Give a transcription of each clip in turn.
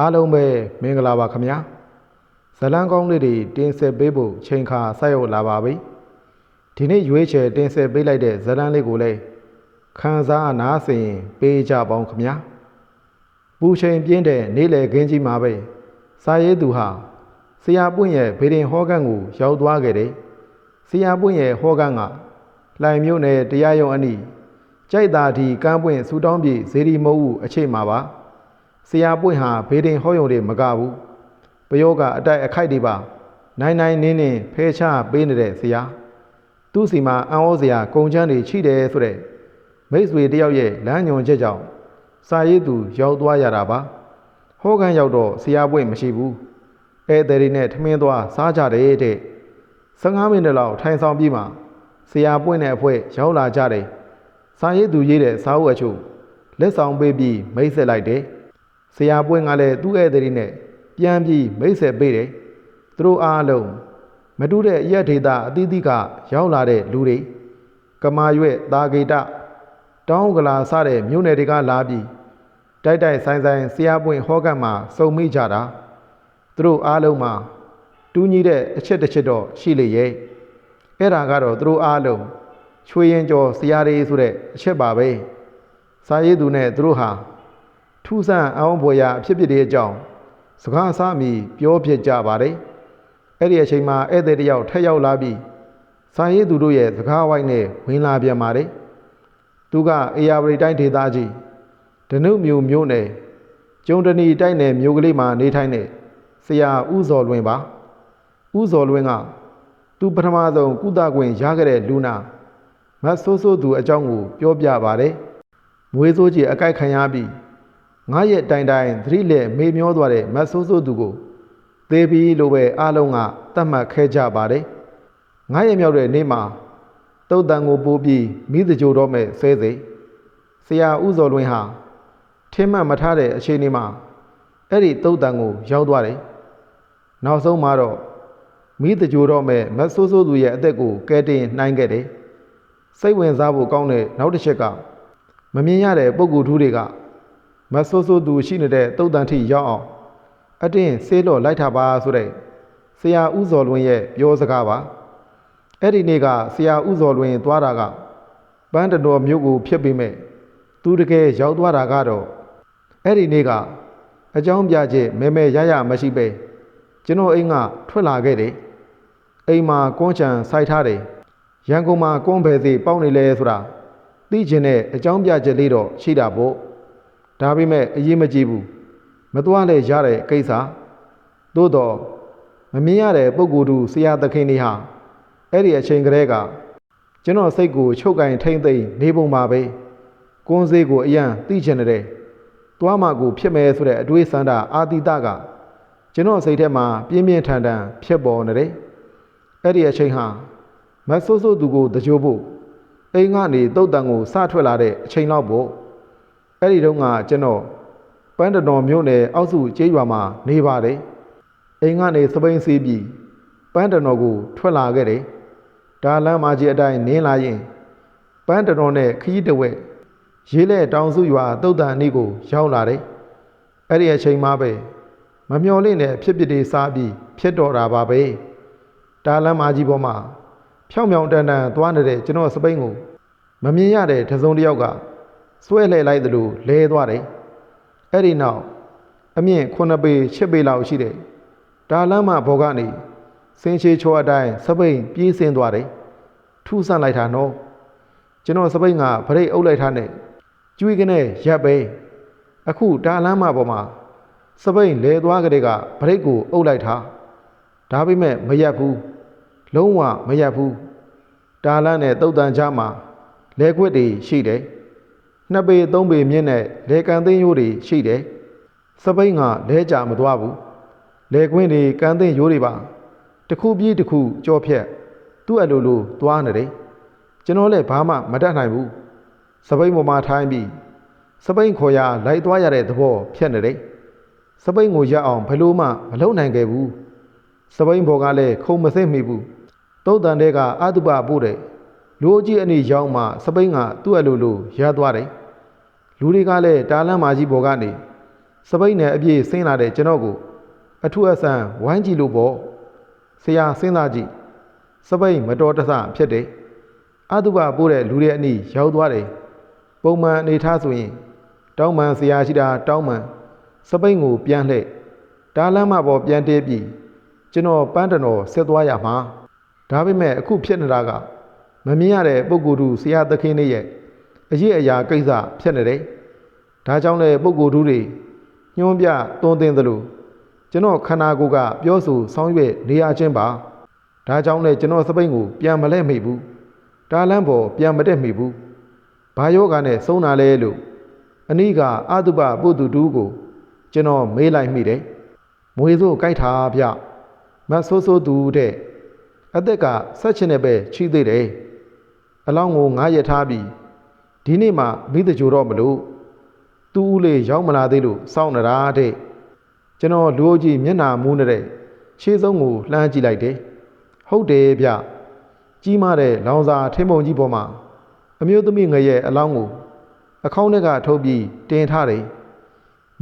အားလုံးပဲမင်္ဂလာပါခင်ဗျာဇလန်းကောင်းလေးတွေတင်ဆက်ပေးဖို့ချိန်ခါဆက်ရောက်လာပါပြီဒီနေ့ရွေးချယ်တင်ဆက်ပေးလိုက်တဲ့ဇလန်းလေးကိုလည်းခန်းစားနားဆင်ပေးကြပေါင်းခင်ဗျာပူချိန်ပြင်းတဲ့နေ့လယ်ခင်းကြီးမှာပဲစာရေးသူဟာဆရာပွင့်ရဲ့ဗေဒင်ဟောကန်ကိုရောက်သွားခဲ့တယ်ဆရာပွင့်ရဲ့ဟောကန်ကလှိုင်မြို့နယ်တရားရုံးအနီးကြိုက်သာဒီကမ်းပွင့်စူတောင်းပြည်ဇေဒီမုတ်ဦးအချိန်မှာပါ ဆရာပွင့်ဟာဘေးတင်ဟောယုံတွေမကဘူးပယောကအတိုက်အခိုက်တွေပါ နိုင်နိုင်နင်းနင်းဖဲချပေးနေတဲ့ဆရာသူ့စီမှာအံ့ဩစရာကုံချမ်းတွေချိတယ်ဆိုတဲ့မိတ်ဆွေတယောက်ရဲ့လမ်းညွန်ချက်ကြောင့်စာရေးသူရောက်သွားရတာပါဟောကန်ရောက်တော့ဆရာပွင့်မရှိဘူးဧည့်သည်တွေနဲ့ထမင်းသွားစားကြတယ်တဲ့15မိနစ်လောက်ထိုင်ဆောင်ပြီးမှဆရာပွင့်တဲ့အဖွဲရောက်လာကြတယ်စာရေးသူရေးတဲ့စာအုပ်အချို့လက်ဆောင်ပေးပြီးမိတ်ဆက်လိုက်တယ် ဆရာပွင့်ကလည်းသူ့ဧည့်သည်နဲ့ပြန်ပြီးမိတ်ဆက်ပေးတယ်။သူတို့အားလုံးမတူတဲ့ရက်ဒေတာအသီးသီးကရောက်လာတဲ့လူတွေကမာရွက်တာဂေတတောင်းကလာစတဲ့မြို့နယ်တွေကလာပြီးတိုက်တိုက်ဆိုင်ဆိုင်ဆရာပွင့်ဟောကတ်မှာစုံမိကြတာသူတို့အားလုံးမှာတူးညီတဲ့အချက်တစ်ချက်တော့ရှိလေရဲ့အဲ့ဒါကတော့သူတို့အားလုံးချွေရင်ကျော်ဆရာတွေဆိုတဲ့အချက်ပါပဲစာရေးသူနဲ့သူတို့ဟာ ထူးဆန်းအောင်ဘွယ်ရာအဖြစ်ဖြစ်တဲ့အကြောင်းစကားအစအမီပြောဖြစ်ကြပါတယ်။အဲ့ဒီအချိန်မှာဧည့်သည်တစ်ယောက်ထက်ရောက်လာပြီးစာရေးသူတို့ရဲ့စကားဝိုင်းနဲ့ဝင်လာပြန်ပါတယ်။သူကအေယာဝတီတိုင်းဒေသကြီးဒနုမျိုးမျိုးနယ်ကျုံတဏီတိုက်နယ်မျိုးကလေးမှာနေထိုင်တဲ့ဆရာဥဇော်လွင်ပါ။ဥဇော်လွင်ကသူပထမဆုံးကုသခွင့်ရခဲ့တဲ့လူနာမတ်ဆိုးဆိုးသူအကြောင်းကိုပြောပြပါတယ်။မွေးစိုးကြီးအကြိုက်ခံရပြီး ငါရဲ့တိုင်တိုင်သတိလက်မေမျောသွားတဲ့မတ်ဆိုးဆိုးသူကိုသေပြီလို့ပဲအားလုံးကသတ်မှတ်ခဲ့ကြပါတယ်။ငါရဲ့မြောက်တဲ့နေ့မှာတုတ်တန်ကိုပိုးပြီးမိသကြိုတော့မဲ့ဆဲစေဆရာဥဇော်လွင်ဟာထင်းမှတ်မထားတဲ့အခြေအနေမှာအဲ့ဒီတုတ်တန်ကိုရောက်သွားတယ်။နောက်ဆုံးမှာတော့မိသကြိုတော့မဲ့မတ်ဆိုးဆိုးသူရဲ့အသက်ကိုကဲတင်နှိုင်းခဲ့တယ်။စိတ်ဝင်စားဖို့ကောင်းတဲ့နောက်တစ်ချက်ကမမြင်ရတဲ့ပုံကူထူးတွေက မဆိုးဆိုးသူရှိနေတဲ့တုတ်တန်ထိရောက်အောင်အတင်းဆေးလော်လိုက်တာပါဆိုတဲ့ဆရာဥဇော်လွင်ရဲ့ပြောစကားပါအဲ့ဒီနေ့ကဆရာဥဇော်လွင်သွားတာကပန်းတတော်မြို့ကိုဖြစ်ပေမဲ့သူတကယ်ရောက်သွားတာကတော့အဲ့ဒီနေ့ကအကြောင်းပြချက်မဲမဲရရမရှိပဲကျွန်တော်အိမ်ကထွက်လာခဲ့တယ်အိမ်မှာကွန်းချံစိုက်ထားတယ်ရန်ကုန်မှာကွန်းဘယ်စီပေါက်နေလဲဆိုတာသိချင်တဲ့အကြောင်းပြချက်လေးတော့ရှိတာပေါ့ ဒါပေမဲ့အရေးမကြီးဘူးမသွားလဲရတဲ့ကိစ္စသို့တော့မမြင်ရတဲ့ပုံကိုယ်တူဆရာသခင်တွေဟာအဲ့ဒီအချိန်ကလေးကကျွန်တော်စိတ်ကိုချုပ်ကင်ထိမ့်သိမ့်နေပုံပါပဲကွန်းစေးကိုအယံသိချင်တဲ့သွားမှကိုဖြစ်မယ်ဆိုတဲ့အတွေးစန္ဒအာတိတကကျွန်တော်စိတ်ထဲမှာပြင်းပြင်းထန်ထန်ဖြစ်ပေါ်နေတယ်အဲ့ဒီအချိန်ဟာမဆိုးဆိုးသူကိုတကြိုးဖို့အိမ်ကနေတုတ်တန်ကိုစထွက်လာတဲ့အချိန်လောက်ပေါ့ အဲ့ဒီတော့ကကျွန်တော်ပန်းတတော်မြို့နယ်အောက်စုကျေးရွာမှာနေပါတယ်အိမ်ကနေစပိန်စီးပြီးပန်းတတော်ကိုထွက်လာခဲ့တယ်ဒါလမ်းမကြီးအတိုင်းနင်းလာရင်ပန်းတတော်နဲ့ခရီးတဝက်ရေးလဲတောင်စုရွာတုတ်တန်အနီးကိုရောက်လာတယ်အဲ့ဒီအချိန်မှပဲမမျော်လင့်တဲ့ဖြစ်ဖြစ်တွေစားပြီးဖြစ်တော်တာပါပဲဒါလမ်းမကြီးပေါ်မှာဖြောင်းဖြောင်းတန်တန်သွားနေတဲ့ကျွန်တော်စပိန်ကိုမမြင်ရတဲ့တစုံတစ်ယောက်က ဆွဲလှည့်လိုက်သလိုလဲသွားတယ်အဲ့ဒီနောက်အမြင့်9ပေ10ပေလောက်ရှိတယ်ဒါလမ်းမဘောကနေစင်ချေချောအတိုင်းစပိန်ပြေးဆင်းသွားတယ်ထူးဆန်းလိုက်တာနော်ကျွန်တော်စပိန်ကဗရိတ်အုပ်လိုက်တာနဲ့ကျွေးကနေရပ်ပဲအခုဒါလမ်းမပေါ်မှာစပိန်လဲသွားကြတဲ့ကဗရိတ်ကိုအုပ်လိုက်တာဒါပေမဲ့မရပ်ဘူးလုံးဝမရပ်ဘူးဒါလမ်းနဲ့တုတ်တန်ချမှာလဲခွက်တွေရှိတယ် နှစ်ပေသုံးပေမြင့်တဲ့လေကန်သိန်းရိုးတွေရှိတယ်။စပိန်ကလဲကြမသွားဘူး။လေကွင်းတွေကန်သိန်းရိုးတွေပါတစ်ခုပြီးတစ်ခုကြောဖြက်သူ့အလိုလိုသွားနေတယ်။ကျွန်တော်လည်းဘာမှမတတ်နိုင်ဘူး။စပိန်ပေါ်မှာထိုင်းပြီးစပိန်ခေါ်ရလိုက်သွားရတဲ့သဘောဖြစ်နေတယ်။စပိန်ကိုရအောင်ဘယ်လို့မှမလုပ်နိုင်ခဲ့ဘူး။စပိန်ဘော်ကလည်းခုံမသိမိဘူး။တုတ်တန်တဲ့ကအတုပပို့တဲ့ လူအကြီးအနေရောက်မှစပိန်ကသူ့အလိုလိုရသွားတယ်။လူတွေကလည်းတာလန်းမာကြီးဘော်ကနေစစပိတ်နဲ့အပြည့်ဆင်းလာတဲ့ကျွန်တော်ကိုအထူးအဆန်းဝိုင်းကြည့်လို့ပေါ့ဆရာစဉ်းစားကြည့်စပိတ်မတော်တဆဖြစ်တယ်အတုပပို့တဲ့လူတွေအနီးရောက်သွားတယ်ပုံမှန်အနေထားဆိုရင် တောင်းပန်ဆရာရှိတာတောင်းပန်စပိတ်ကိုပြန်လှည့်ဒါလမ်းမပေါ်ပြန်တေးပြီးကျွန်တော်ပန်းတတော်ဆက်သွားရမှာဒါပေမဲ့အခုဖြစ်နေတာက မမြင်ရတဲ့ပုဂ္ဂိုလ်သူဆရာသခင်တွေရဲ့အရေးအရာကိစ္စဖြစ်နေတယ်ဒါကြောင့်လည်းပုဂ္ဂိုလ်သူတွေညွှန်းပြတွန်းတင်သလိုကျွန်တော်ခန္ဓာကိုယ်ကပြောဆိုဆောင်းရွက်နေရခြင်းပါဒါကြောင့်လည်းကျွန်တော်စပိတ်ကိုပြန်မလဲမိဘူးဒါလမ်းပေါ်ပြန်မတက်မိဘူးဘာယောဂနဲ့ဆုံးတာလဲလို့အနိကအတုပပုတ္တတူကို ကျွန်တော်မေးလိုက်မိတယ်။မွေစိုးကြိုက်ထားဗျ။မဆိုးဆိုးသူတဲ့အသက်ကဆက်ချင်တဲ့ပဲချီးသေးတယ်။ အလောင်းကိုငားရထားပြီးဒီနေ့မှမိတကြိုတော့မလို့သူ့ဦးလေးရောက်မလာသေးလို့စောင့်နေတာတဲ့။ကျွန်တော်လူအုပ်ကြီးမျက်နှာမူးနေတဲ့ရှေးဆုံးကိုလှမ်းကြည့်လိုက်တယ်။ဟုတ်တယ်ဗျ။ကြီးမားတဲ့လောင်စာထင်းပုံကြီးပေါ်မှာအမျိုးသမီးငယ်ရဲ့အလောင်းကိုအခေါင်းထဲကထုတ်ပြီးတင်ထားတယ်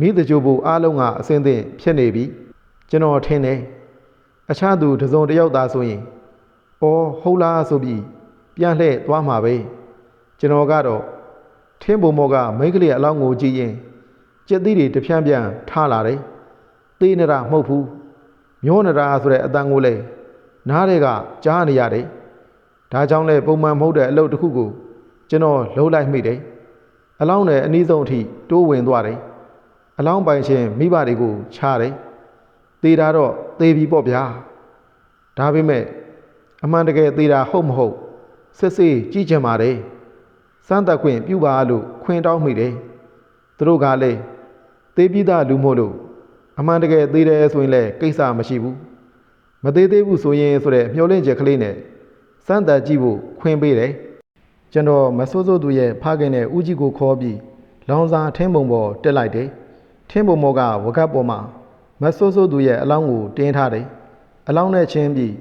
မိတကြိုဘူအားလုံးကအစင်းသင့်ဖြစ်နေပြီကျွန်တော်ထင်တယ်အခြားသူတစ်စုံတစ်ယောက်သာဆိုရင်အော်ဟုတ်လားဆိုပြီး ပြန်လှည့်သွားမှာပဲကျွန်တော်ကတော့ထင်းပုံမောကမိန်းကလေးအလောင်းကိုကြည့်ရင်ကြက်သီးတွေတဖြန်းပြန်ထားလာတယ်သေးနေတာမဟုတ်ဘူးမျောနေတာဆိုတဲ့အတန်ကိုလည်းနားတွေကကြားနေရတယ်ဒါကြောင့်လဲပုံမှန်မဟုတ်တဲ့အလုပ်တစ်ခုကိုကျွန်တော်လှုပ်လိုက်မိတယ်အလောင်းနဲ့အနည်းဆုံးအထိတိုးဝင်သွားတယ်။အလောင်းပိုင်ရှင်မိဘတွေကိုချားတယ်။သေတာတော့သေပြီပေါ့ဗျာ။ဒါပေမဲ့အမှန်တကယ်သေတာဟုတ်မဟုတ် စစ်စစ်ကြည့်ချင်ပါတယ်။စမ်းသက်ခွင့်ပြုပါလို့ခွင့်တောင်းမိတယ်။သူတို့ကလည်းသေပြီးသားလူမို့လို့အမှန်တကယ်သေတယ်ဆိုရင်လည်းကိစ္စမရှိဘူး။မသေးသေးဘူးဆိုရင်ဆိုတဲ့မျှော်လင့်ချက်ကလေးနဲ့စမ်းသက်ကြည့်ဖို့ခွင့်ပေးတယ်။ကျွန်တော်မဆိုးဆိုးသူရဲ့ဖခင်နဲ့ဦးကြီးကိုခေါ်ပြီးလောင်စာထင်းပုံပေါ်တက်လိုက်တယ်။ထင်းပုံပေါ်ကဝကပ်ပေါ်မှာမဆိုးဆိုးသူရဲ့အလောင်းကိုတင်းထားတယ်။အလောင်းနဲ့ချင်းပြီး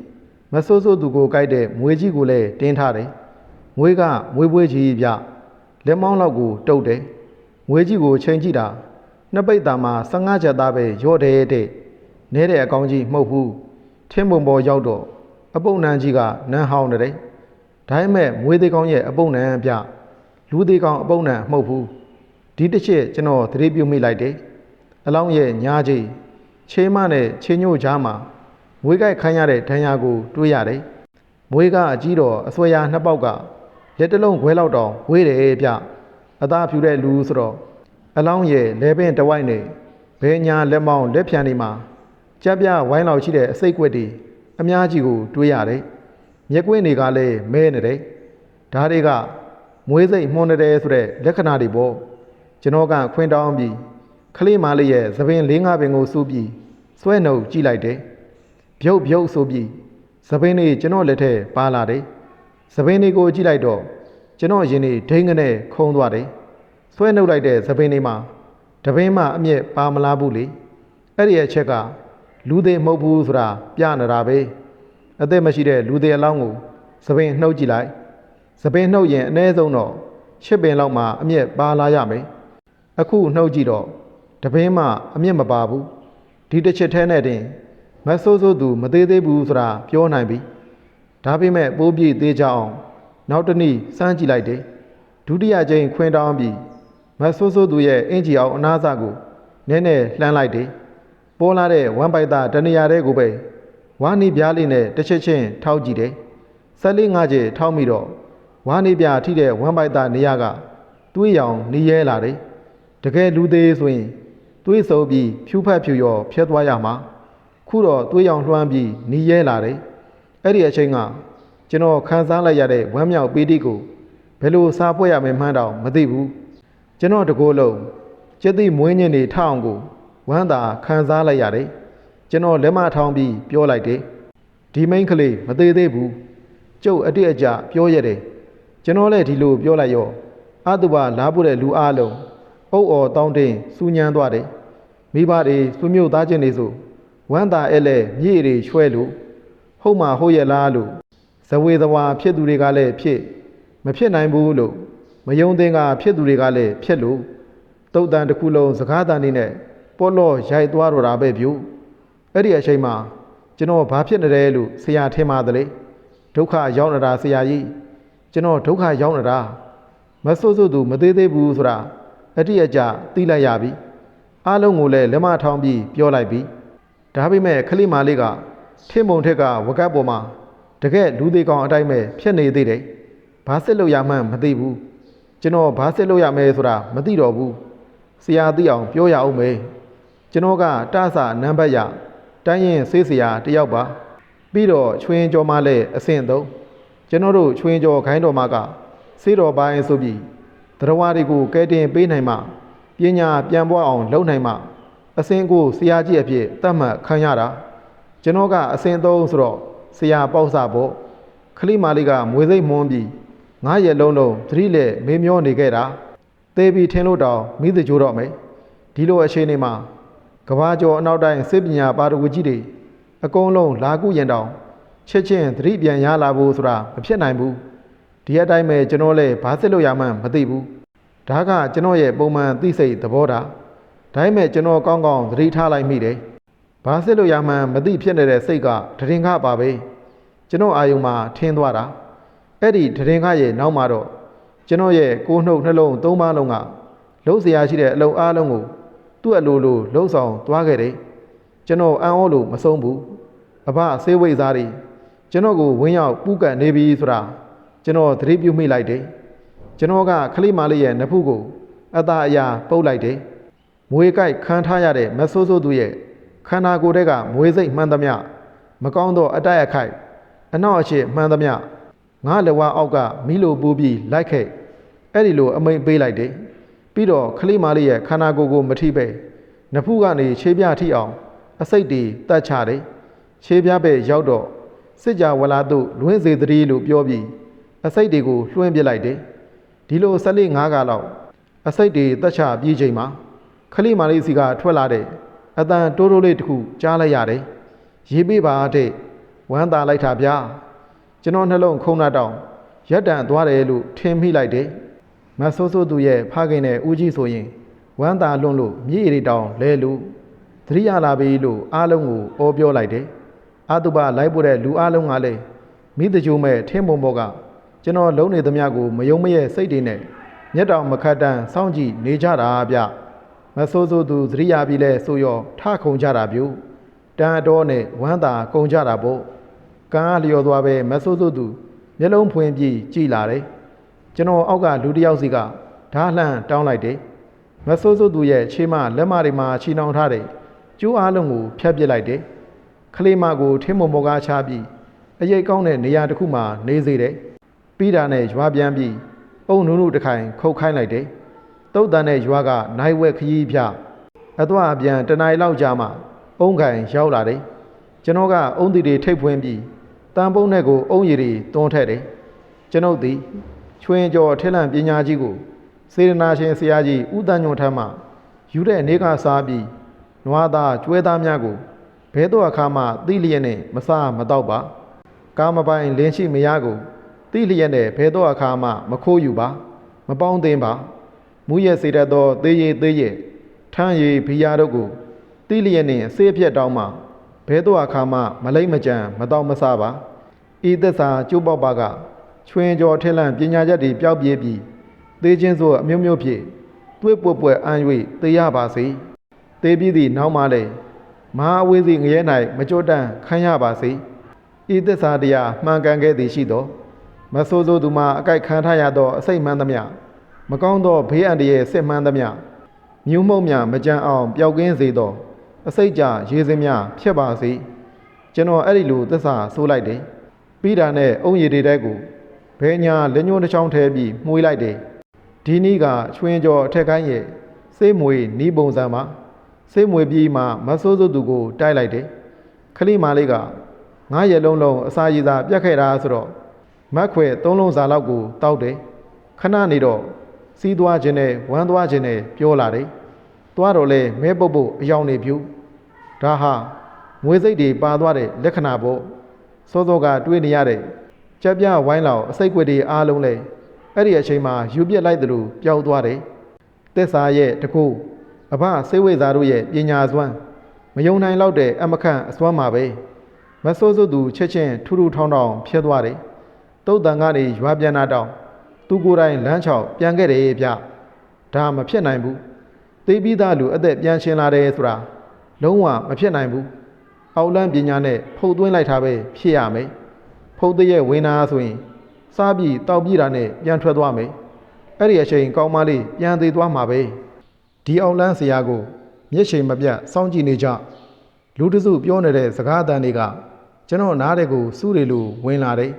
မဆိုးဆိုးသူကိုကြိုက်တဲ့မွေကြီးကိုလည်းတင်းထားတယ်။မွေကမွေးပွေးကြီးပြလက်မောင်းလောက်ကိုတုတ်တယ်။မွေကြီးကိုချိန်ကြည့်တာနှစ်ပိတ်သားမှာ15ချက်သားပဲရော့တယ်တဲ့။နဲတဲ့အကောင်ကြီးမဟုတ်ဘူး။ထင်းပုံပေါ်ရောက်တော့အပုပ်နန်းကြီးကနန်းဟောင်းနေတယ်။ဒါပေမဲ့မွေးသေးကောင်းရဲ့အပုံနံပြလူသေးကောင်းအပုံနံမဟုတ်ဘူးဒီတစ်ချက်ကျွန်တော်သတိပြုမိလိုက်တယ်အလောင်းရဲ့ညားကြီးချေးမနဲ့ချေညို့ကြားမှာ မွေးကြိုက်ခိုင်းရတဲ့ဒဏ်ရာကိုတွေးရတယ်မွေးကအကြီးတော်အစွဲရာနှစ်ပေါက်ကလက်တစ်လုံးခွဲလောက်တောင်ဝေးတယ်ပြအသားဖြူတဲ့လူဆိုတော့အလောင်းရဲ့လဲပင်တစ်ဝိုက်နဲ့ဘဲညာလက်မောင်းလက်ဖြံတွေမှာကြက်ပြဝိုင်းလောက်ရှိတဲ့အစိတ်ကွက်တွေအများကြီးကိုတွေးရတယ်မျက်ကွင်းတွေကလည်းမဲနေတယ်။ဒါတွေကမွေးစိတ်မှုန်နေတယ်ဆိုတဲ့လက္ခဏာတွေပေါ့။ကျွန်တော်ကခွင်းတောင်းပြီးခလေးမလေးရဲ့သပင်၄၅ပင်ကိုစူးပြီးဆွဲနှုတ်ကြည့်လိုက်တယ်။ ပြုတ်ပြုတ်ဆိုပြီးသပင်လေးကျွန်တော်လက်ထဲပါလာတယ်။သပင်လေးကိုကြည့်လိုက်တော့ကျွန်တော်ရင်လေးဒိန်းကနေခုံသွားတယ်။ဆွဲနှုတ်လိုက်တဲ့သပင်လေးမှာတပင်းမှအမျက်ပါမလားဘူးလေ။အဲ့ဒီအချက်ကလူသေးမဟုတ်ဘူးဆိုတာပြနေတာပဲ။အသက်မရှိတဲ့လူတွေအလောင်းကိုသပင်နှုတ်ကြည့်လိုက်သပင်နှုတ်ရင်အ ਨੇ ဆုံးတော့ရှစ်ပင်လောက်မှအမျက်ပါလာရမယ်အခုနှုတ်ကြည့်တော့တပင်းမှအမျက်မပါဘူးဒီတစ်ချက်ထဲနဲ့တင် မဆိုးဆိုးသူမသေးသေးဘူးဆိုတာပြောနိုင်ပြီဒါပေမဲ့ပိုးပြည့်သေးကြအောင်နောက်တစ်နည်းစမ်းကြည့်လိုက်တယ်ဒုတိယကြိမ်ခွင်းတောင်းပြီးမဆိုးဆိုးသူရဲ့အင်ဂျီအောင်အနားစကိုနည်းနည်းလှမ်းလိုက်တယ်ပေါ်လာတဲ့ဝမ်ပိုက်တာတနေရာတဲ့ကိုပဲဝါနီပြားလေးနဲ့တစ်ချက်ချင်းထောက်ကြည့်တယ်။ဆက်လေးငါးချက်ထောက်မိတော့ဝါနီပြားထိတဲ့ဝမ်းပိုက်သားနေရာကတွေးရောင်နီးရဲလာတယ်။တကယ်လူသေးဆိုရင်တွေးစုပ်ပြီးဖြူဖက်ဖြူရောဖျက်သွားရမှာ။ ခုတော့တွေးရောင်လွှမ်းပြီးနီးရဲလာတယ်။အဲ့ဒီအချိန်ကကျွန်တော်ခန်းစားလိုက်ရတဲ့ဝမ်းမြောက်ပီတိကိုဘယ်လိုစားဖွဲ့ရမယ်မှန်းတော့မသိဘူး။ကျွန်တော်တကိုယ်လုံးကျက်သည့်မွေးညင်းနေထအောင်ကိုဝမ်းသာခန်းစားလိုက်ရတယ်။ကျွန်တော်လက်မထောင်းပြီးပြောလိုက်တယ်ဒီမိန်းကလေးမသေးသေးဘူးကျုပ်အတိအကျပြောရတယ်ကျွန်တော်လည်းဒီလိုပြောလိုက်ရောအတုပါလားဖို့တဲ့လူအားလုံးအုပ်အော်တောင်းတင်းစူညမ်းသွားတယ်မိဘတွေဆွမြုပ်သားချင်းတွေဆို ဝမ်းသာအဲ့လဲမြေတွေချွဲလို့ဟုတ်မှာဟုတ်ရဲ့လားလို့ဇဝေဇဝါဖြစ်သူတွေကလည်းဖြစ်မဖြစ်နိုင်ဘူးလို့မယုံသင်္ကာဖြစ်သူတွေကလည်းဖြစ်လို့တုတ်တန်တစ်ခုလုံးစကားတန်နေနဲ့ပပေါ်လော့ရိုက်သွားတော့တာပဲဗျူအဲ့ဒီအချိန်မှာကျွန်တော်ဘာဖြစ်နေတယ်လို့ဆရာထင်ပါတယ်လေဒုက္ခရောက်နေတာဆရာကြီးကျွန်တော်ဒုက္ခရောက်နေတာမဆိုးဆိုးသူမသေးသေးဘူးဆိုတာအတိအကျသိလိုက်ရပြီအားလုံးကိုလည်းလက်မထောင်ပြီးပြောလိုက်ပြီ ဒါပေမဲ့ခလိမာလေးကထင်းမုံထက်ကဝကတ်ပေါ်မှာတကယ်လူသေးကောင်အတိုင်းပဲဖြစ်နေသေးတယ်ဘာစစ်လို့ရမှန်းမသိဘူးကျွန်တော်ဘာစစ်လို့ရမယ်ဆိုတာမသိတော့ဘူးဆရာသိအောင်ပြောရအောင်မေကျွန်တော်ကတဆာနံပါတ်ရတိုင်းရင်ဆေးဆရာတယောက်ပါပြီးတော့ချွင်းကျော်မလည်းအဆင့်သုံးကျွန်တော်တို့ချွင်းကျော်ခိုင်းတော်မကစေးတော်ပိုင်းဆိုပြီးတရားဝါတွေကိုကဲတင်ပေးနိုင်မှပညာပြန်ပွားအောင်လုပ်နိုင်မှ အစင်ကိုဆရာကြီးအဖြစ်တတ်မှတ်ခံရတာကျွန်တော်ကအစင်သုံးဆိုတော့ဆရာပေါ့စာပေါ့ခလိမာလေးကမွေစိတ်မွန်းပြီးငါရဲ့လုံးလုံးသတိလက်မေးမျောနေခဲ့တာသေပြီးထင်းလို့တောင်မိသကြိုးတော့မယ်ဒီလိုအခြေအနေမှာကဘာကျော်အနောက်တိုင်းစစ်ပညာပါရဂူကြီးတွေအကုန်လုံးလာကုရင်တောင်ချက်ချင်းသတိပြန်ရလာဖို့ဆိုတာမဖြစ်နိုင်ဘူးဒီအတိုင်းပဲကျွန်တော်လည်းဘာစစ်လို့ရမှန်းမသိဘူးဒါကကျွန်တော်ရဲ့ပုံမှန်သိစိတ်သဘောတာ ဒါပေမဲ့ကျွန်တော်ကောင်းကောင်းသတိထားလိုက်မိတယ်ဘာစစ်လို့ရမှန်းမသိဖြစ်နေတဲ့စိတ်ကတရင်ခပါပဲကျွန်တော်အာယုံမှာထင်းသွားတာအဲ့ဒီတရင်ခရဲ့နောက်မှာတော့ကျွန်တော်ရဲ့ကိုးနှုတ်နှလုံးသုံးပါးလုံးကလုံးเสียရှိတဲ့အလုံးအားလုံးကိုသူ့အလိုလိုလှုပ်ဆောင်သွားခဲ့တယ်ကျွန်တော်အံ့ဩလို့မဆုံးဘူးအဘဆေးဝိတ်စားတွေကျွန်တော်ကိုဝင်းရောက်ပူးကန်နေပြီဆိုတာကျွန်တော်သတိပြုမိလိုက်တယ်ကျွန်တော်ကခလိမာလေးရဲ့နဖူးကိုအသာအရာပုတ်လိုက်တယ် မွေကြိုက်ခန်းထားရတဲ့မဆိုးဆိုးသူရဲ့ခန္ဓာကိုယ်ထဲကမွေစိတ်မှန်သမျှမကောင်းသောအတိုက်အခိုက်အနောက်အရှေ့မှန်သမျှငါလက်ဝါးအောက်ကမီးလိုပူးပြီးလိုက်ခဲ့အဲ့ဒီလိုအမိန်ပေးလိုက်တယ်ပြီးတော့ခလိမာလေးရဲ့ခန္ဓာကိုယ်ကိုမထိပဲနဖူးကနေခြေပြထိအောင်အစိတ်တွေတတ်ချတယ်ခြေပြပဲရောက်တော့စစ်ကြဝလာတို့လွင်းစေတည်းလို့ပြောပြီးအစိတ်တွေကိုလွှင့်ပစ်လိုက်တယ်ဒီလိုဆက်လေး၅ကလောက်အစိတ်တွေတတ်ချပြေးချိန်မှာ ခလိမာလေးစီကထွက်လာတဲ့အတန်တိုးတိုးလေးတစ်ခုကြားလိုက်ရတယ်ရေးပေးပါတဲ့ဝမ်းသာလိုက်တာဗျာကျွန်တော်နှလုံးခုံနှတောင်ရက်တန်သွားတယ်လို့ထင်မိလိုက်တယ်မဆိုးဆိုးသူရဲ့ဖခင်နဲ့ဦးကြီးဆိုရင်ဝမ်းသာလွန်းလို့မြေရီတောင်လဲလို့သတိရလာပြီလို့အားလုံးကိုအော်ပြောလိုက်တယ်အတုပလိုက်ပို့တဲ့လူအားလုံးကလည်းမိတကြိုးမဲ့ထင်းပုံဘောကကျွန်တော်လုံးနေသမျှကိုမယုံမရဲ့စိတ်တွေနဲ့မျက်တောင်မခတ်တန်းစောင့်ကြည့်နေကြတာဗျ မဆိုးဆိုးသူသတိရပြီလဲဆိုရောထခုံကြတာပြုတန်အတော်နဲ့ဝမ်းသာကုန်ကြတာပေါ့ကံအားလျော်သွားပဲမဆိုးဆိုးသူမျက်လုံးဖွင့်ပြီးကြည်လာတယ်ကျွန်တော်အောက်ကလူတစ်ယောက်စီကဓာလှမ်းတောင်းလိုက်တယ်မဆိုးဆိုးသူရဲ့ခြေမလက်မတွေမှာချီနှောင်ထားတဲ့ကျိုးအားလုံးကိုဖျက်ပစ်လိုက်တယ်ခလေးမကိုထင်းမုံမောကားချပြီးအရေးကောင်းတဲ့နေရာတစ်ခုမှာနေစေတယ်ပြီးတာနဲ့ရွာပြန်ပြီးအုံနုနုတစ်ခိုင်ခုတ်ခိုင်းလိုက်တယ် တုတ်တန်တဲ့ရွာကနိုင်ဝက်ခရီးပြအသွားအပြန်တနိုင်လောက်ကြာမှအုံခိုင်ရောက်လာတယ်ကျွန်တော်ကအုံတီတွေထိတ်ဖွင်းပြီးတန်ပုံးနဲ့ကိုအုံရည်တွေတွန်းထက်တယ်ကျွန်ုပ်သည်ချွင်းကျော်ထက်လန့်ပညာကြီးကိုစေရနာရှင်ဆရာကြီးဥတန်ညွန်ထမ်းမှယူတဲ့နေကစားပြီးနွားသားကျွဲသားများကိုဘဲတော့အခါမှတိလျက်နဲ့မစားမတော့ပါကာမပိုင်လင်းရှိမရကိုတိလျက်နဲ့ဘဲတော့အခါမှမခိုးယူပါ မပေါင်းသင်းပါ မူရဲ့စေတတ်သောသေးရည်သေးရည်ထမ်းရည်ဘီယာတို့ကိုတိလျက်နှင့်ဆေးပြက်တောင်းမှဘဲတော့အခါမှမလိမ့်မကြံမတော့မစားပါဤသက်စာကျိုးပေါက်ပါကချွင်းကျော်ထက်လန့်ပညာချက်တွေပျောက်ပြေးပြီးသေခြင်းဆိုအမျိုးမျိုးဖြင့်သွေးပွက်ပွက်အံ့၍သေရပါစေသေပြီးသည့်နောက်မှလည်းမဟာအဝေးစီငရဲ၌မကြွတန့်ခံရပါစေဤသစ္စာတရားမှန်ကန်ခဲ့သည်ရှိသောမဆိုးဆိုးသူမှာအကြိုက်ခံထားရသောအစိတ်မှန်သမျှ မကောင်းသောဘေးအန္တရာယ်စစ်မှန်သမျှမြူးမှုန့်များမကြံအောင်ပျောက်ကင်းစေသောအစိတ်ကြရေစင်းများဖြစ်ပါစေကျွန်တော်အဲ့ဒီလိုသစ္စာဆိုးလိုက်တယ်ပြီးတာနဲ့အုံရည်တွေတဲကိုဘဲညာလက်ညှိုးတစ်ချောင်းထဲပြီးမှုေးလိုက်တယ်ဒီနီးကချွင်းကျော်အထက်ကိုင်းရဲ့စေးမွေနီးပုံစံမှာစေးမွေပြီးမှမဆိုးဆိုးသူကိုတိုက်လိုက်တယ်ခလိမာလေးကငါရဲ့လုံးလုံးအစာရည်သာပြတ်ခဲ့တာဆိုတော့မက်ခွဲသုံးလုံးစာလောက်ကိုတောက်တယ်ခဏနေတော့ စီးသွားခြင်းနဲ့ဝမ်းသွားခြင်းနဲ့ပြောလာတယ်သွားတော့လဲမဲပုတ်ပုတ်အယောင်နေပြူဒါဟာငွေစိတ်တွေပါသွားတဲ့လက္ခဏာပေါ့စောစောကတွေးနေရတဲ့ကြက်ပြဝိုင်းလောက်အစိတ်ကွက်တွေအားလုံးလဲအဲ့ဒီအချိန်မှာယူပြက်လိုက်သလိုပျောက်သွားတယ်တက်စာရဲ့တကူအဘစေဝိဇာတို့ရဲ့ပညာစွမ်းမယုံနိုင်တော့တဲ့အမခန့်အစွမ်းမှာပဲမဆိုးဆိုးသူချက်ချင်းထူထူထောင်းထောင်းဖြစ်သွားတယ်တုတ်တန်ကနေရွာပြန်တာတောင် သူကိုယ်တိုင်လမ်းချောက်ပြန်ခဲ့တယ်ဗျဒါမဖြစ်နိုင်ဘူးသေပြီးသားလူအသက်ပြန်ရှင်လာတယ်ဆိုတာလုံးဝမဖြစ်နိုင်ဘူးအောက်လန်းပညာနဲ့ဖုတ်သွင်းလိုက်တာပဲဖြစ်ရမယ်ဖုတ်တဲ့ရဲ့ဝင်းနာဆိုရင်စားပြီးတောက်ပြီးတာနဲ့ပြန်ထွက်သွားမယ်အဲ့ဒီအချိန်ကောင်းမလေးပြန်သေးသွားမှာပဲဒီအောက်လန်းဆရာကိုမျက်ချိန်မပြတ်စောင့်ကြည့်နေကြလူတစုပြောနေတဲ့စကားအတန်တွေကကျွန်တော်နားတဲ့ကိုစူးရီလိုဝင်လာတယ်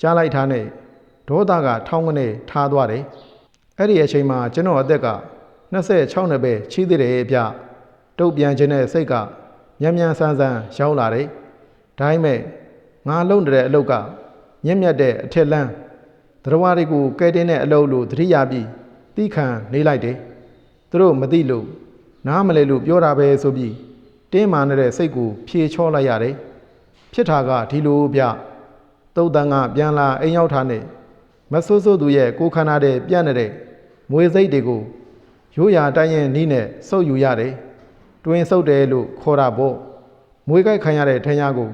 ကြားလိုက်တာနဲ့ ဒေါသကထောင်းကနေထားသွားတယ်အဲ့ဒီအချိန်မှာကျွန်တော်အသက်က26နှစ်ပဲချီးသေးတယ်ဗျတုတ်ပြန်ခြင်းနဲ့စိတ်ကမြန်မြန်ဆန်းဆန်းရောက်လာတယ်ဒါပေမဲ့ငါလုံတဲ့အလုပ်ကညံ့ညက်တဲ့အထက်လန်းသတ္တဝါတွေကိုကဲတင်တဲ့အလုပ်လို့သတိရပြီးတိခံနေလိုက်တယ်သူတို့မသိလို့နားမလဲလို့ပြောတာပဲဆိုပြီးတင်းမာနေတဲ့စိတ်ကိုဖြေချောလိုက်ရတယ်ဖြစ်တာကဒီလိုဗျတုတ်တန်ကပြန်လာအိမ်ရောက်တာနဲ့ မဆိုးဆိုးသူရဲ့ကိုယ်ခန္ဓာတဲ့ပြန့်နေတဲ့မွေစိတ်တွေကိုရိုးရာတိုင်းရင်နီးနဲ့စုပ်ယူရတယ်တွင်ဆုပ်တယ်လို့ခေါ်တာပေါ့မွေကြိုက်ခံရတဲ့ထန်းရကို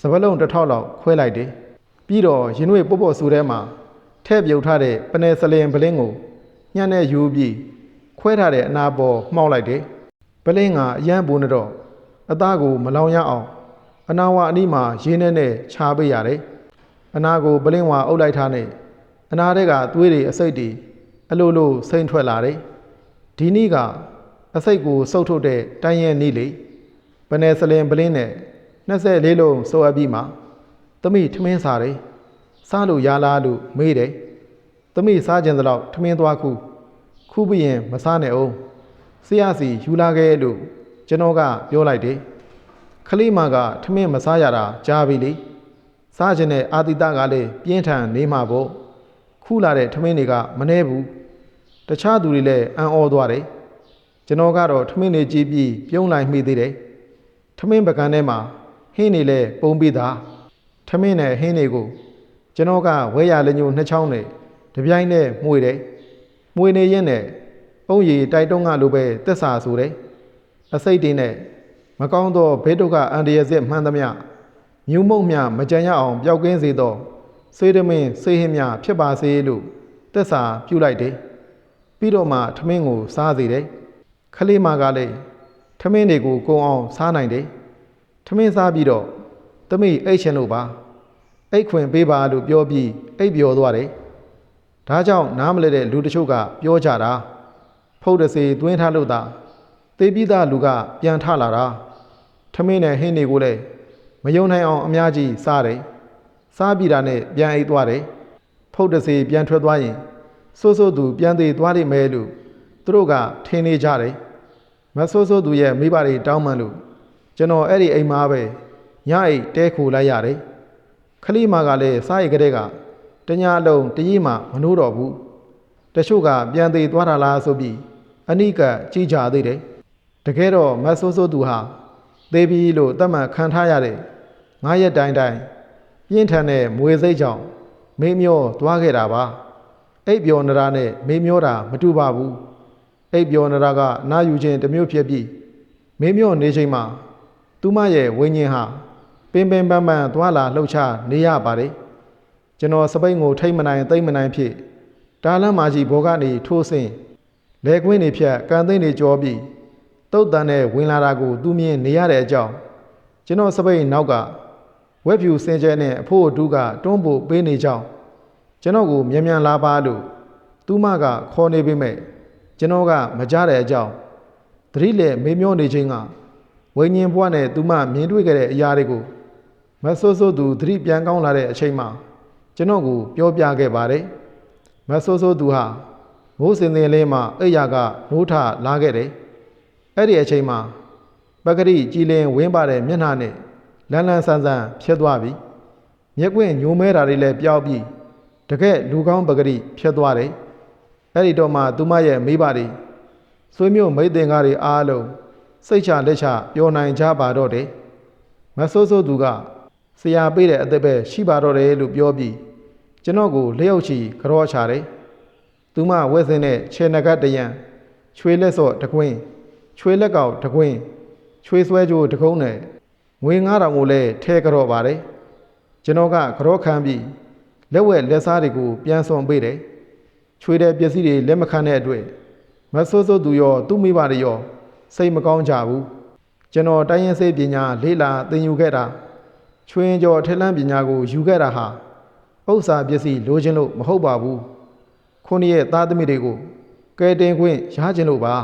စပလုံးတစ်ထောက်လောက်ခွဲလိုက်တယ်ပြီးတော့ရင်ွေပုတ်ပုတ်ဆူထဲမှာထဲ့ပြုတ်ထားတဲ့ပနယ်စလင်ပလင်းကိုညှက်နဲ့ယူပြီးခွဲထားတဲ့အနာပေါ်မှောက်လိုက်တယ်ပလင်းကအရန်ပူနေတော့အသားကိုမလောင်ရအောင်အနာဝအနီးမှာရင်းနဲ့နဲ့ခြားပေးရတယ်အနာကိုပလင်းဝါအုပ်လိုက်ထားနဲ့ အနာတဲ့ကသွေးတွေအစိတ်တွေအလိုလိုစိမ့်ထွက်လာတယ်ဒီနေ့ကအစိတ်ကိုစုပ်ထုတ်တဲ့တိုင်းရဲ့နေ့လေပနယ်စလင်ပလင်းနဲ့24လုံးစိုးအပ်ပြီးမှသမီးထမင်းစားတယ်စားလို့ရလားလို့မေးတယ်သမီးစားခြင်းသလောက်ထမင်းသွားခုခုပြီးရင်မစားနဲ့အောင်ဆရာစီယူလာခဲ့လို့ကျွန်တော်ကပြောလိုက်တယ်ခလေးမကထမင်းမစားရတာကြားပြီလေစားခြင်းနဲ့အာတိတကလည်းပြင်းထန်နေမှာပေါ့ ခုလာတဲ့ထမင်းတွေကမနှဲဘူးတခြားသူတွေလည်းအံ့ဩသွားတယ်ကျွန်တော်ကတော့ထမင်းတွေကြည့်ပြီးပြုံးလိုက်မိသေးတယ်ထမင်းပကံထဲမှာဟင်းနေလဲပုံပြီးသားထမင်းနဲ့ဟင်းတွေကိုကျွန်တော်ကဝဲရလက်ညိုနှစ်ချောင်းနဲ့တပြိုင်နဲ့မှုေတယ်မှုေနေရင်နဲ့အုံးရီတိုက်တုံးကလိုပဲတက်စာဆိုတယ်အစိတ်တွေနဲ့မကောင်းသောဘေးဒုက္ခအန္တရာယ်စစ်မှန်သမျှမြူမုံမြမကြံရအောင်ပျောက်ကင်းစေသော စေတမင်းစေဟင်းမြဖြစ်ပါစေလို့တက်စာပြုလိုက်တယ်ပြီးတော့မှထမင်းကိုစားစေတယ်ခလေးမကလည်းထမင်းတွေကိုကုံအောင်စားနိုင်တယ်ထမင်းစားပြီးတော့တမိအိတ်ရှင်လို့ပါအိတ်ခွင်ပေးပါလို့ပြောပြီးအိတ်ပြောသွားတယ်ဒါကြောင့်နားမလဲတဲ့လူတချို့ကပြောကြတာဖုတ်တစေသွင်းထားလို့သာသေပြီးသားလူကပြန်ထလာတာထမင်းနဲ့ဟင်းတွေကိုလည်းမယုံနိုင်အောင်အများကြီးစားတယ် စားပြီးတာနဲ့ပြန်အိတ်သွားတယ်ဖုတ်တစေပြန်ထွက်သွားရင်စိုးစိုးသူပြန်သေးသွားလိမ့်မယ်လို့သူတို့ကထင်နေကြတယ်မဆိုးဆိုးသူရဲ့မိဘတွေတောင်းပန်လို့ကျွန်တော်အဲ့ဒီအိမ်မှာပဲညအိတ်တဲခိုလိုက်ရတယ်ခလိမာကလည်းစားရိတ်ကလေးကတညာလုံးတကြီးမှမနှိုးတော့ဘူးတချို့ကပြန်သေးသွားတာလားဆိုပြီးအနိကကြည်ကြသေးတယ်တကယ်တော့မဆိုးဆိုးသူဟာသေပြီလို့တတ်မှတ်ခံထားရတဲ့ငါရက်တိုင်းတိုင်း ပြင်းထန်တဲ့မွေစိတ်ကြောင့်မေးမျောသွားခဲ့တာပါအိပ်ပျော်နရာနဲ့မေးမျောတာမတူပါဘူးအိပ်ပျော်နရာကနာယူခြင်းတစ်မျိုးဖြစ်ပြီးမေးမျောနေချိန်မှာသူမရဲ့ဝိညာဉ်ဟာပင်ပင်ပန်းပန်းသွာလာလှုပ်ရှားနေရပါတယ်ကျွန်တော်စပိန်ကိုထိမ့်မနိုင်သိမ့်မနိုင်ဖြစ်တာလန်းမာကြီးဘောကနေထိုးဆင်းလဲကွင်းနေဖြတ်ကန်သိန်းနေကြောပြီးတုတ်တန်နဲ့ဝင်လာတာကိုသူမြင်နေရတဲ့အကြောင်းကျွန်တော်စပိန်နောက်က ဝက်ဖြူစင်ကျဲနဲ့အဖိုးအတူးကတွန်းပို့ပေးနေကြောင်းကျွန်တော်ကိုမြန်မြန်လာပါလို့သူမကခေါ်နေပေမဲ့ကျွန်တော်ကမကြားတဲ့အကြောင်းသတိလေမေးမျောနေခြင်းကဝိညာဉ်ဘဝနဲ့သူမမြင်တွေ့ခဲ့တဲ့အရာတွေကိုမဆိုးဆိုးသူသတိပြန်ကောင်းလာတဲ့အချိန်မှာကျွန်တော်ကိုပြောပြခဲ့ပါတယ်မဆိုးဆိုးသူဟာမိုးစင်စင်လေးမှာအိယာကနိုးထလာခဲ့တယ်အဲ့ဒီအချိန်မှာပဂရိကြည်လင်ဝင်းပါတဲ့မျက်နှာနဲ့ လန်းလန်းဆန်းဆန်းဖြစ်သွားပြီမျက်ကွင်းညိုမဲတာတွေလည်းပျောက်ပြီးတကယ်လူကောင်းပဂရိဖြစ်သွားတယ်အဲ့ဒီတော့မှသူမရဲ့မိဘတွေဆွေမျိုးမိတ်တင်ကားတွေအားလုံးစိတ်ချလက်ချပြောနိုင်ကြပါတော့တယ်မဆိုးဆိုးသူကဆရာပေးတဲ့အသက်ပဲရှိပါတော့တယ်လို့ပြောပြီးကျွန်တော်ကိုလျှောက်ချီကြောချတယ်သူမဝက်စင်းနဲ့ခြေနဂတ်တရံချွေလက်စော့တကွင်းချွေလက်ကောက်တစ်ခွင်းချွေဆွဲကြိုးတစ်ကုန်းနဲ့ ငွေ9000ကိုလည်းထဲကြော့ပါတယ်ကျွန်တော်ကကြော့ခံပြီးလက်ဝက်လက်စားတွေကိုပြန်စွန်ပေးတယ်ချွေတဲ့ပစ္စည်းတွေလက်မခံတဲ့အတွက်မဆိုးဆိုးသူရောသူ့မိဘတွေရောစိတ်မကောင်းကြဘူးကျွန်တော်တိုင်းရင်စိတ်ပညာလေးလာသင်ယူခဲ့တာချွေရင်ကျော်ထက်လန်းပညာကိုယူခဲ့တာဟာဥစ္စာပစ္စည်းလိုချင်လို့မဟုတ်ပါဘူးခုနှစ်ရဲ့သားသမီးတွေကိုကဲတင်ခွင့်ရခြင်းလို့ပါ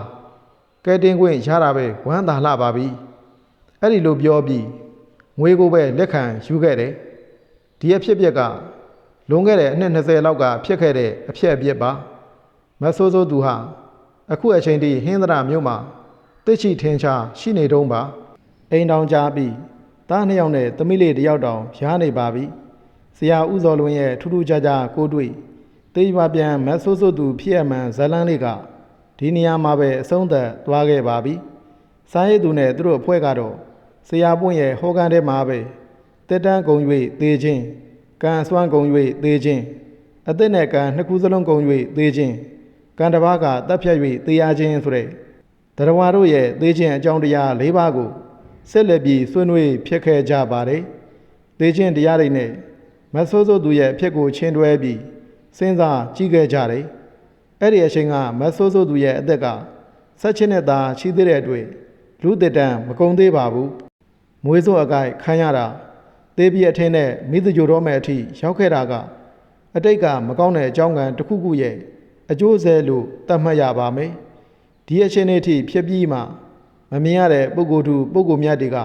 ကဲတင်ခွင့်ရတာပဲဝမ်းသာလှပါပြီ အဲ့ဒီလိုပြောပြီးငွေကိုပဲလက်ခံယူခဲ့တယ်ဒီအဖြစ်အပျက်ကလွန်ခဲ့တဲ့အနှစ်20လောက်ကဖြစ်ခဲ့တဲ့အဖြစ်အပျက်ပါမဆိုးဆိုးသူဟာအခုအချိန်ထိဟင်းသရမြို့မှာတိတ်ချီထင်းချာရှိနေတုံးပါအိမ်တောင်ကြားပြီးသားနှစ်ယောက်နဲ့သမီးလေးတစ်ယောက်တောင်ရားနေပါပြီဆရာဦးစောလွင်ရဲ့ထူးထူးခြားခြားကိုတွေ့တေးရွာပြန်မဆိုးဆိုးသူဖြစ်အမှန်ဇလန်းလေးကဒီနေရာမှာပဲအဆုံးသက်သွားခဲ့ပါပြီ စားရည်သူနဲ့သူတို့အဖွဲ့ကတော့ဆရာပွင့်ရဲ့ဟောကန်ထဲမှာပဲတက်တန်းကုံ၍သေးခြင်းကံအစွမ်းကုံ၍သေးခြင်းအသက်နဲ့ကံနှစ်ခုစလုံးကုံ၍သေးခြင်းကံတစ်ပါးကတပ်ဖြတ်၍သေးရခြင်းဆိုတဲ့တရားဝါတို့ရဲ့သေးခြင်းအကြောင်းတရား၄ပါးကိုဆက်လက်ပြီးဆွေးနွေးဖြစ်ခဲ့ကြပါတယ်သေးခြင်းတရားတွေနဲ့မဆိုးဆိုးသူရဲ့အဖြစ်ကိုချင်းတွဲပြီးစဉ်းစားကြည့်ခဲ့ကြတယ်အဲ့ဒီအချိန်ကမဆိုးဆိုးသူရဲ့အသက်ကဆက်ချင်းနဲ့သာရှိသေးတဲ့အတွက် လူတစ်တန်းမကုံသေးပါဘူးမွေးစိုးအကိုက်ခံရတာသေပြည့်အထင်းနဲ့မိသူကြိုတော်မဲ့အထိရောက်ခဲ့တာကအတိတ်ကမကောင်းတဲ့အကြောင်းကံတစ်ခုခုရဲ့အကျိုးဆဲလို့သတ်မှတ်ရပါမယ်ဒီအချိန်လေးထိဖြစ်ပြီးမှမမြင်ရတဲ့ပုဂ္ဂိုလ်သူပုဂ္ဂိုလ်မြတ်တွေက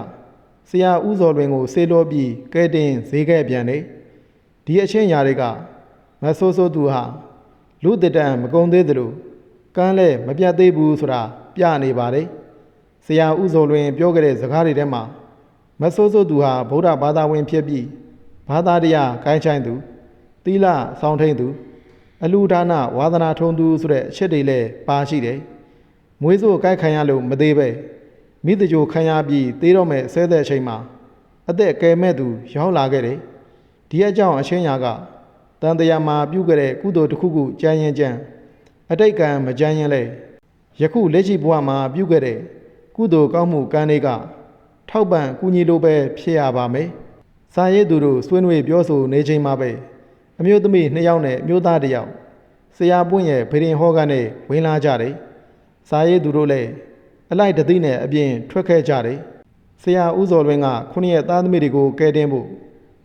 ဆရာဥဇော်လွင်ကိုဆေးလောပြီးကဲတင်ဈေးခဲ့ပြန်တယ်ဒီအချင်းညာတွေကမဆိုးဆိုးသူဟာလူတစ်တန်မကုံသေးသလိုကမ်းလဲမပြတ်သေးဘူးဆိုတာပြနေပါတယ် ဆရာဥဇော်လွင် ပြောခဲ့တဲ့စကားတွေထဲမှာမဆိုးဆိုးသူဟာဗုဒ္ဓဘာသာဝင်ဖြစ်ပြီးဘာသာတရားကိုင်းချိုင်းသူသီလဆောင်ထိန်သူ အလူဒါနဝါသနာထုံသူဆိုတဲ့အချက်တွေလည်းပါရှိတယ်မွေးစိုးကိုက်ခံရလို့မသေးပဲမိတကြိုခံရပြီးသေးတော့မဲ့ဆဲတဲ့အချိန်မှာအသက်ကယ်မဲ့သူ ရောက်လာခဲ့တယ်ဒီအကြောင်းအချင်းညာကတန်တရားမှာပြုခဲ့တဲ့ကုသိုလ်တစ်ခုခုကြမ်းရင်ကြမ်းအတိတ်ကံမကြမ်းရင်လဲယခုလက်ရှိဘဝမှာပြုခဲ့တဲ့ ကုသိုလ်ကောင်းမှုကံတွေက ထောက်ပံ့ကူညီလိုပဲဖြစ်ရပါမယ်။စာရေးသူတို့ဆွေးနွေးပြောဆိုနေချိန်မှာပဲအမျိုးသမီးနှစ်ယောက်နဲ့အမျိုးသားတစ်ယောက်ဆရာပွင့်ရဲ့ဗရင်ဟောကန်နဲ့ဝင်လာကြတယ်။စာရေးသူတို့လည်းအလိုက်တသိနဲ့အပြင်ထွက်ခဲ့ကြတယ်။ဆရာဦးစော်လွင်ကခုနှစ်ရဲ့သားသမီးတွေကိုကဲတင်ဖို့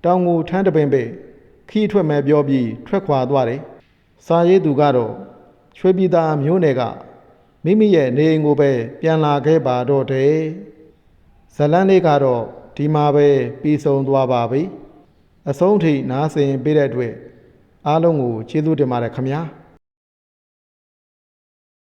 တောင်ငူထမ်းတပင်ပဲခီးထွက်မဲ့ပြောပြီးထွက်ခွာသွားတယ်။စာရေးသူကတော့ချွေးပြည်သားမျိုးနယ်က မိမိရဲ့နေအိမ်ကိုပဲပြန်လာခဲ့ပါတော့တယ်။ဇလန်းလေးကတော့ဒီမှာပဲပြီးဆုံးသွားပါပြီ။အဆုံးထိနားဆင်ပေးတဲ့အတွက်အားလုံးကိုကျေးဇူးတင်ပါတယ်ခင်ဗျာ။